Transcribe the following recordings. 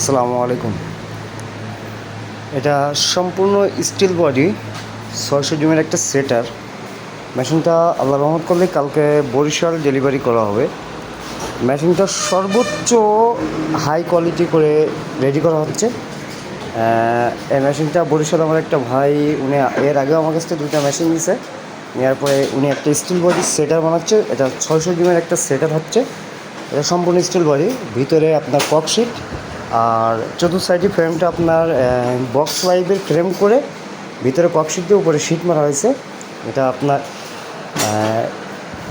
আসসালামু আলাইকুম। এটা সম্পূর্ণ স্টিল বডি ছয়শো জুমের একটা সেটার মেশিনটা আল্লাহ রহমত করলে কালকে বরিশাল ডেলিভারি করা হবে। মেশিনটা সর্বোচ্চ হাই কোয়ালিটি করে রেডি করা হচ্ছে। এই মেশিনটা বরিশাল আমার একটা ভাই, উনি এর আগেও আমার কাছ থেকে দুইটা মেশিন নিছে। নেওয়ার পরে উনি একটা স্টিল বডি সেটার বানাচ্ছে। এটা ছয়শো ডিমের একটা সেটার হচ্ছে। এটা সম্পূর্ণ স্টিল বডি ভিতরে আপনার ককশিট আর চতুর্থ সাইডে ফ্রেমটা আপনার বক্স লাইভের ফ্রেম করে ভিতরে ককশিট দিয়ে উপরে শিট মারা হয়েছে। এটা আপনার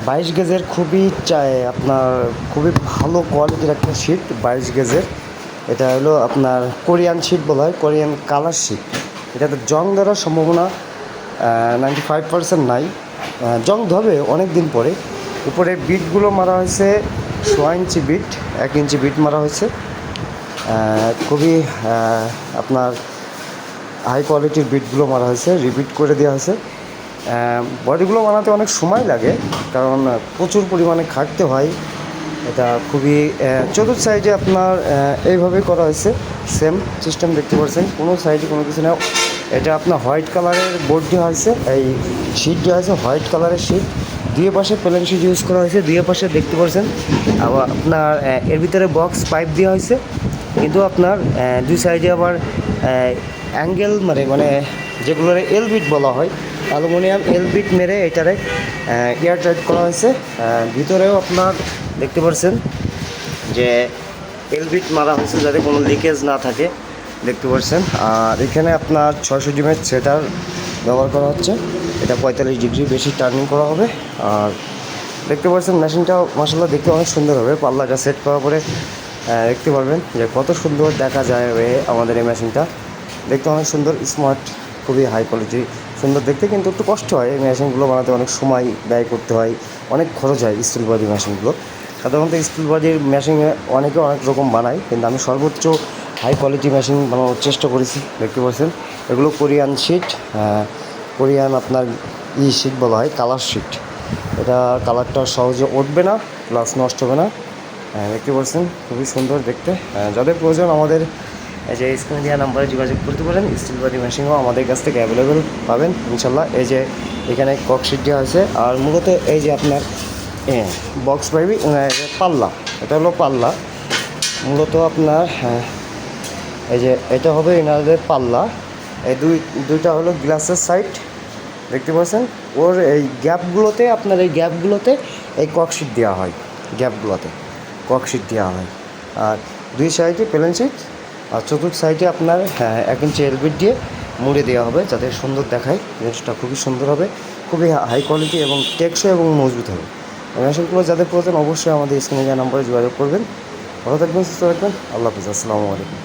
বাইশ গেজের খুবই চাই, আপনার খুবই ভালো কোয়ালিটির একটা শিট বাইশ গেজের। এটা হলো আপনার কোরিয়ান শিট বলা হয়, কোরিয়ান কালার শিট এটাতে জং ধরার সম্ভাবনা নাইনটি ফাইভ পার্সেন্ট নাই। জং ধবে অনেক দিন পরে উপরে বিটগুলো মারা হয়েছে, সোয়া ইঞ্চি বিট এক ইঞ্চি বিট মারা হয়েছে। খুবই আপনার হাই কোয়ালিটির বিটগুলো মারা হয়েছে রিপিট করে দেওয়া হয়েছে। বডিগুলো বানাতে অনেক সময় লাগে, কারণ প্রচুর পরিমাণে খাটতে হয়। এটা খুবই চতুর্থ সাইডে আপনার এইভাবে করা হয়েছে সেম সিস্টেম দেখতে পাচ্ছেন। কোনো সাইডে কোনো কিছু না এটা আপনার হোয়াইট কালারের বোর্ড দেওয়া হয়েছে, এই শিট দেওয়া হয়েছে হোয়াইট কালারের শিট দুই পাশে প্লেন শিট ইউজ করা হয়েছে, দুই পাশে দেখতে পাচ্ছেন। আবার আপনার এর ভিতরে বক্স পাইপ দেওয়া হয়েছে। কিন্তু আপনার দুই সাইডে আবার অ্যাঙ্গেল মানে মানে যেগুলোর এলবিট বলা হয়, অ্যালুমিনিয়াম এলবিট মেরে এটারে এয়ার টাইট করা হয়েছে। ভিতরেও আপনার দেখতে পাচ্ছেন যে এলবিট মারা হয়েছে যাতে কোনো লিকেজ না থাকে, দেখতে পাচ্ছেন আর এখানে আপনার ছয়শো ডিমের সেটার ব্যবহার করা হচ্ছে, এটা পঁয়তাল্লিশ ডিগ্রি বেশি টার্নিং করা হবে। আর দেখতে পাচ্ছেন মেশিনটাও মাসাল্লাহ দেখতে অনেক সুন্দর হবে, পাল্লাটা সেট করার পরে দেখতে পারবেন যে কত সুন্দর দেখা যায় আমাদের এই মেশিনটা। দেখতে অনেক সুন্দর স্মার্ট খুবই হাই কোয়ালিটি সুন্দর দেখতে কিন্তু একটু কষ্ট হয়। এই মেশিনগুলো বানাতে অনেক সময় ব্যয় করতে হয়, অনেক খরচ হয় স্টিল মেশিনগুলো। সাধারণত স্টিল বডির মেশিনে অনেকে অনেক রকম বানায়, কিন্তু আমি সর্বোচ্চ হাই কোয়ালিটি মেশিন বানানোর চেষ্টা করেছি, দেখতে পাচ্ছেন। এগুলো কোরিয়ান শিট কোরিয়ান আপনার ই শিট বলা হয় কালার শিট এটা কালারটা সহজে উঠবে না প্লাস নষ্ট হবে না। দেখতে পাচ্ছেন খুবই সুন্দর দেখতে। যাদের প্রয়োজন আমাদের এই যে স্ক্রিনে দেওয়া নাম্বারে যোগাযোগ করতে পারেন স্টিল বডি মেশিনও আমাদের কাছ থেকে অ্যাভেলেবেল পাবেন ইনশাল্লাহ। এই যে এখানে ককশিট দেওয়া আছে আর মূলত এই যে আপনার বক্স পাইবি পাল্লা এটা হলো পাল্লা। মূলত আপনার হ্যাঁ, এই যে এটা হবে এনাদের পাল্লা। এই দুই দুইটা হলো গ্লাসের সাইড দেখতে পাচ্ছেন? ওর এই গ্যাপগুলোতে আপনার এই গ্যাপগুলোতে এই ককশিট দেওয়া হয় গ্যাপগুলোতে ককশিট দেওয়া হয় আর দুই সাইডে প্লেন শিট আর চতুর্থ সাইডে আপনার হ্যাঁ, এক ইঞ্চি এলবিট দিয়ে মুড়ে দেওয়া হবে যাতে সুন্দর দেখায়। জিনিসটা খুবই সুন্দর হবে খুবই হাই কোয়ালিটি এবং টেকসই এবং মজবুত হবে। মেশিনগুলো যাদের প্রয়োজন অবশ্যই আমাদের স্ক্রিনে যা নাম্বারে যোগাযোগ করবেন। ভালো থাকবেন সুস্থ থাকবেন আল্লাহ হাফিজ আসসালামু আলাইকুম।